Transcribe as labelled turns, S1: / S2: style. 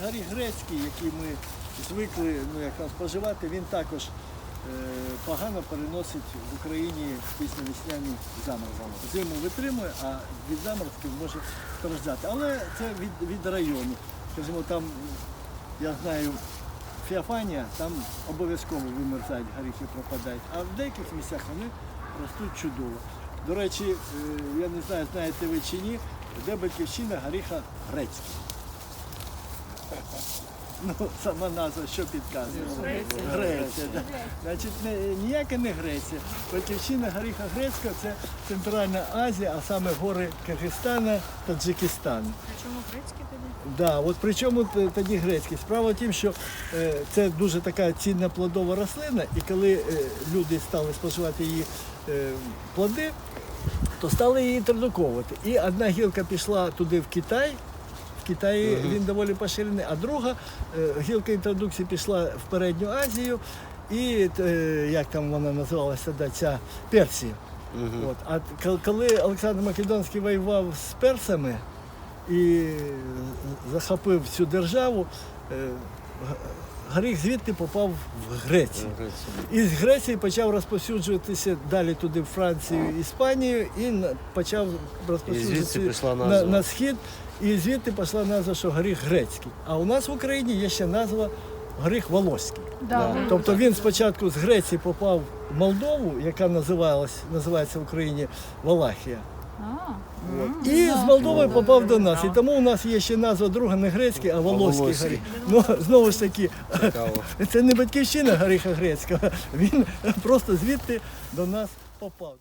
S1: грецький, який ми звикли ну, як споживати, він також е, погано переносить в Україні пісньовесняні заморозки. Зиму витримує, а від заморозків може страждати. Але це від, від району. Скажімо, там, я знаю, Феофанія, там обов'язково вимерзають, горіхи пропадають, а в деяких місцях вони ростуть чудово. До речі, е, я не знаю, знаєте ви чи ні, де батьківщина горіха грецький. Ну, сама назва що підказує? Греція. да. Значить, не, ніяка не Греція. Батьківщина горіха грецького це Центральна Азія, а саме гори Киргизстана, Таджикистану.
S2: А чому грецький тоді?
S1: Да, от при чому т- тоді грецький? Справа в тім, що е, це дуже така цінна плодова рослина, і коли е, люди стали споживати її е, плоди, то стали її інтродуковувати. І одна гілка пішла туди в Китай. В Китаї він доволі поширений, а друга е, гілка інтродукції пішла в Передню Азію і е, як там вона називалася, да, ця Персія. От. А коли Олександр Македонський воював з персами і захопив цю державу, г- горіх звідти попав в Грецію. І з Греції почав розповсюджуватися далі туди в Францію, Іспанію, і почав розповсюджуватися на, на схід. І звідти пішла назва, що горіх грецький. А у нас в Україні є ще назва горіх волоський.
S2: Да.
S1: Тобто він спочатку з Греції попав в Молдову, яка називалась, називається в Україні Валахія. От. І з Молдови попав до нас. І тому у нас є ще назва друга не грецький, а волоський
S3: волоський.
S1: Ну, знову ж таки,
S3: Цікаво.
S1: це не батьківщина горіха грецького, він просто звідти до нас попав.